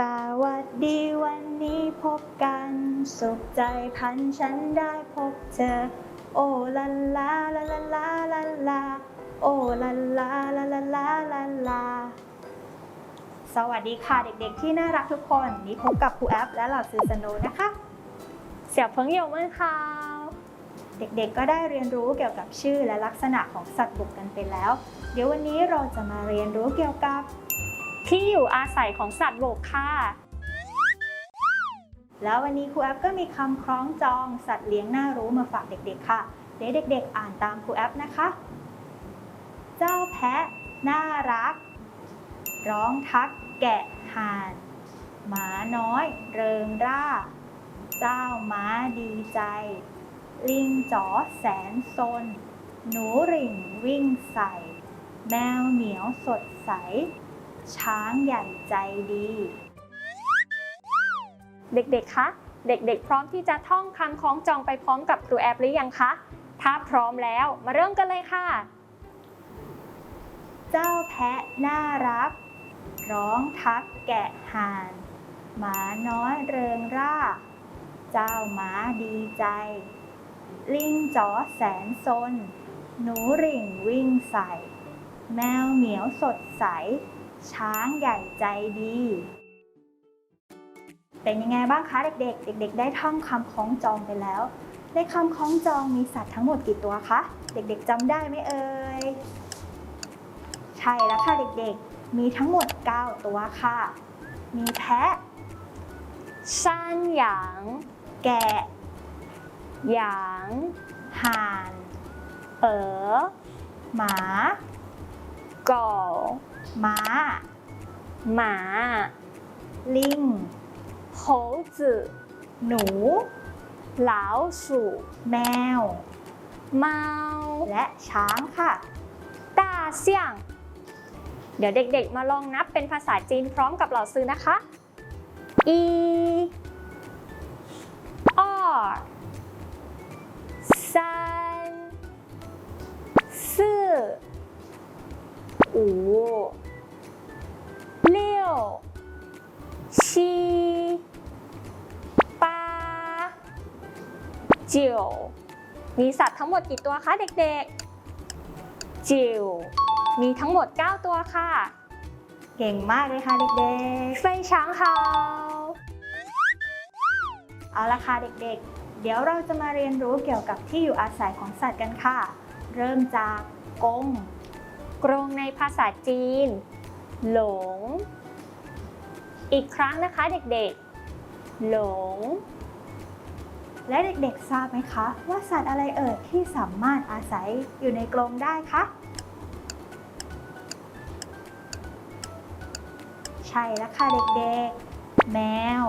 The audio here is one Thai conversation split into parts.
สวัสดีวันนี้พบกัน สุขใจพันฉันได้พบเธอโอลาลาลาลาลาลาลาโอลาลาลาลาลาลาลาสวัสดีค่ะเด็กๆ ที่น่ารักทุกคนนี่พบกับครูแอปและหล่าซือสโนนะคะ เสี่ยวเพิงเยี่ยเมื่อคาว เด็กๆ ก็ได้เรียนรู้เกี่ยวกับชื่อและลักษณะของสัตว์บุกกันไปแล้ว เดี๋ยววันนี้เราจะมาเรียนรู้เกี่ยวกับ ที่อยู่อาศัยของสัตว์บกค่ะ แล้ววันนี้ครูแอปก็มีคำคล้องจองสัตว์เลี้ยงน่ารู้มาฝากเด็กๆค่ะเดี๋ยวเด็ก ๆ อ่านตามครูแอปนะคะ เจ้าแพะ น่ารัก ร้องทักแกะห่าน หมาน้อย เริงร่า เจ้าม้าดีใจ ลิงจ๋อแสนซน หนูริ่งวิ่งใส่ แมวเหมียวสดใส ช้างใหญ่ใจดี เด็กๆ คะ เด็กๆ พร้อมที่จะท่องคำคล้องจองไปพร้อมกับครูแอปหรือยังคะ ถ้าพร้อมแล้วมาเริ่มกันเลยค่ะ เจ้าแพะน่ารัก ร้องทักแกะห่าน หมาน้อยเริงร่า เจ้าหมาดีใจ ลิงจ๋อแสนซน หนูริ่งวิ่งใส่ แมวเหมียวสดใส ช้างใหญ่ใจดี เป็นยังไงบ้างคะเด็กๆ เด็ก ๆ ได้ท่องคำคล้องจองไปแล้ว ในคำคล้องจองมีสัตว์ทั้งหมดกี่ตัวคะ เด็กๆจำได้ไหมเอ่ย ใช่แล้วค่ะเด็กๆ มีทั้งหมด 9 ตัวค่ะ มีแพะซานหยางแกะหยางห่าน เอ๋อหมา ก่อ ม้า หมา ลิง猴子หนูหลาสูแมว เมา และช้างค่ะ大象เเดี๋ยวเด็กๆ มาลองนับเป็นภาษาจีนพร้อมกับเหล่าซื้อนะคะ อี จิวมีสัตว์ทั้งหมดกี่ตัวคะเด็กๆ จิวมีทั้งหมด 9 ตัวค่ะ เก่งมากเลยค่ะเด็กๆไฟช้างเขาเอาละค่ะเด็กๆ เดี๋ยวเราจะมาเรียนรู้เกี่ยวกับที่อยู่อาศัยของสัตว์กันค่ะ เริ่มจากกง กรงในภาษาจีน หลง อีกครั้งนะคะเด็กๆ หลง และเด็กๆทราบไหมคะ ว่าสัตว์อะไรเอ่ยที่สามารถอาศัยอยู่ในกรงได้คะใช่แล้วค่ะเด็กๆ แมว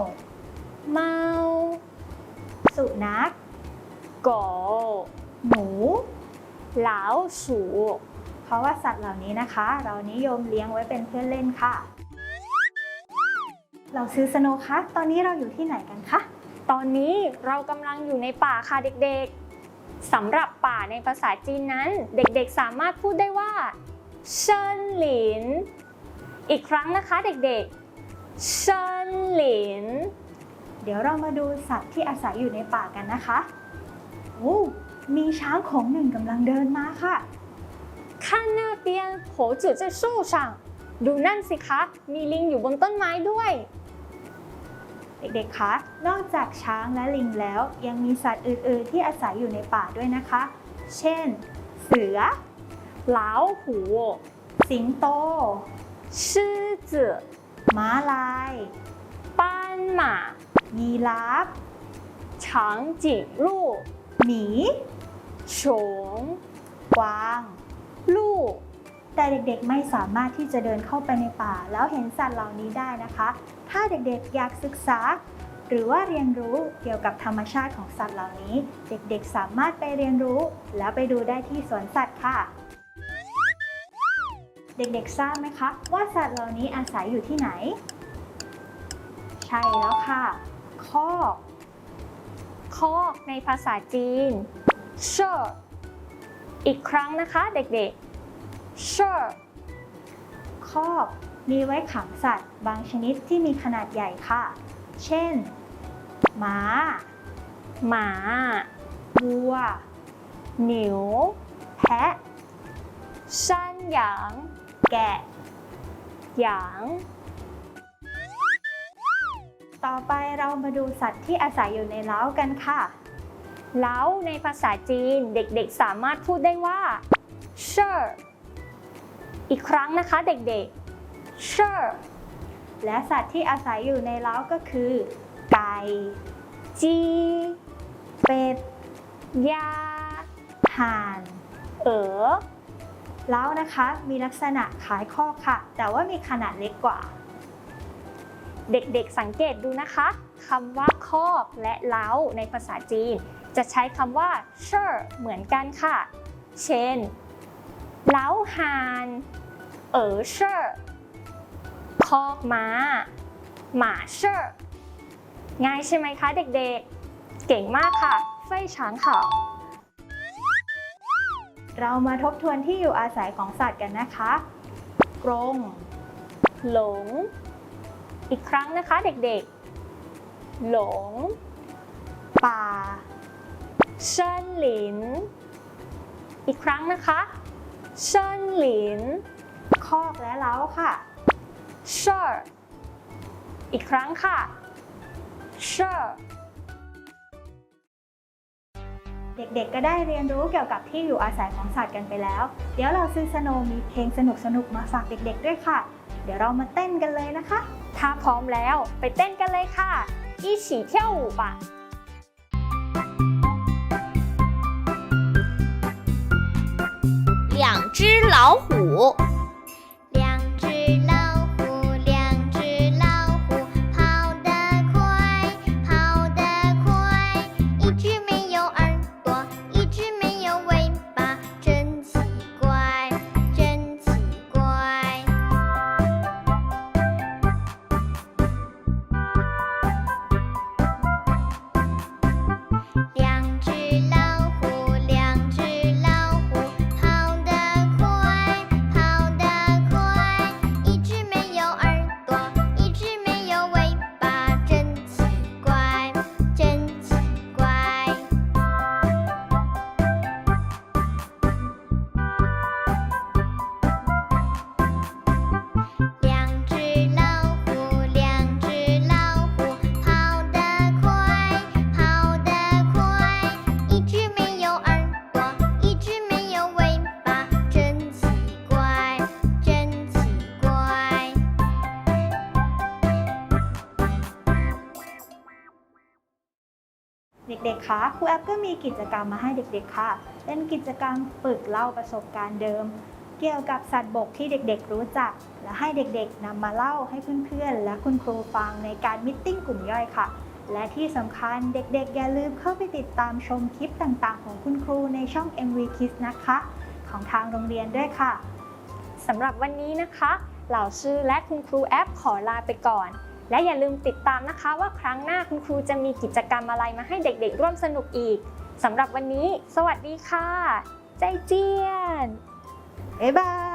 เมา สุนัขโกหนูเหลาสูเพราะว่าสัตว์เหล่านี้นะคะ เรานิยมเลี้ยงไว้เป็นเพื่อนเล่นค่ะ เราซื้อสโนว์คะตอนนี้เราอยู่ที่ไหนกันคะ ตอนนี้เรากำลังอยู่ในป่าค่ะเด็กๆสำหรับป่าในภาษาจีนนั้น เด็กๆสามารถพูดได้ว่าเชิญหลิน อีกครั้งนะคะเด็กๆเชิญหลิน เดี๋ยวเรามาดูสัตว์ที่อาศัยอยู่ในป่ากันนะคะโอ้มีช้างของหนึ่งกำลังเดินมาค่ะข้างหน้าเปียนโผจุดจะสู้ช่างดูนั่นสิคะ มีลิงอยู่บนต้นไม้ด้วย เด็กๆ คะ นอกจากช้างและลิงแล้ว ยังมีสัตว์อื่นๆ ที่อาศัยอยู่ในป่าด้วยนะคะ เช่น เสือ เหลาหู สิงโต 狮子 ม้าลาย 斑马 ยีราฟ 长颈鹿 หมี 熊 กวาง 鹿 แต่เด็กๆ ไม่สามารถที่จะเดินเข้าไปในป่า แล้วเห็นสัตว์เหล่านี้ได้นะคะ ถ้าเด็กๆ อยากศึกษา หรือว่าเรียนรู้เกี่ยวกับธรรมชาติของสัตว์เหล่านี้ เด็กๆ สามารถไปเรียนรู้ แล้วไปดูได้ที่สวนสัตว์ค่ะ เด็กๆ ทราบไหมคะว่าสัตว์เหล่านี้อาศัยอยู่ที่ไหน ใช่แล้วค่ะ คอกคอกในภาษาจีนเชออีกครั้งนะคะเด็กๆเชอคอก มีไว้ขังสัตว์ บางชนิดที่มีขนาดใหญ่ค่ะ เช่นม้าหมาวัว หนิว แพะชันหยางแกะหยาง ต่อไปเรามาดูสัตว์ที่อาศัยอยู่ในเล้ากันค่ะ เล้าในภาษาจีนเด็กๆสามารถพูดได้ว่าเชอร์อีกครั้งนะคะเด็กๆ เชอร์ และสัตว์ที่อาศัยอยู่ในเล้าก็คือ ไก่ จี เป็ด ยาห่าน เอ๋อเล้านะคะ มีลักษณะคล้ายคอกค่ะ แต่ว่ามีขนาดเล็กกว่า เด็กๆสังเกตดูนะคะคำว่าคอกและเล้าในภาษาจีน จะใช้คำว่าเชอร์เหมือนกันค่ะ เช่น เล้าหาน เอ๋อเชอร์ คอกม้า หมาเชอร์ง่ายใช่ไหมคะเด็กๆ เก่งมากค่ะเฟยฉางเข่าเรามาทบทวนที่อยู่อาศัยของสัตว์กันนะคะ กรง หลง อีกครั้งนะคะเด็กๆ หลง ป่าเชิญหลิน อีกครั้งนะคะเชิญหลิน คอกและเล้าค่ะ เชอร์อีกครั้งค่ะเชอร์ เด็กๆ ก็ได้เรียนรู้เกี่ยวกับที่อยู่อาศัยของสัตว์กันไปแล้ว เดี๋ยวเราซื้อสโนว์มีเพลงสนุกๆ มาฝากเด็กๆ ด้วยค่ะ เดี๋ยวเรามาเต้นกันเลยนะคะ ถ้าพร้อมแล้วไปเต้นกันเลยค่ะ一起跳舞吧两只老虎， เด็กๆ คะครูแอปก็มีกิจกรรมมาให้เด็กๆ ค่ะ เป็นกิจกรรมฝึกเล่าประสบการณ์เดิม เกี่ยวกับสัตว์บกที่เด็กๆ รู้จัก และให้เด็กๆนำมาเล่าให้เพื่อนๆ และคุณครูฟังในการมิทติ้งกลุ่มย่อยค่ะ และที่สำคัญเด็กๆ อย่าลืมเข้าไปติดตามชมคลิปต่างๆ ของคุณครูในช่อง MV Kids นะคะ ของทางโรงเรียนด้วยค่ะสำหรับวันนี้นะคะ เหล่าชื่อและคุณครูแอปขอลาไปก่อน และอย่าลืมติดตามนะคะว่าครั้งหน้าคุณครูจะมีกิจกรรมอะไรมาให้เด็กๆ ร่วมสนุกอีกสำหรับวันนี้ สวัสดีค่ะ ใจเจียนบ๊ายบาย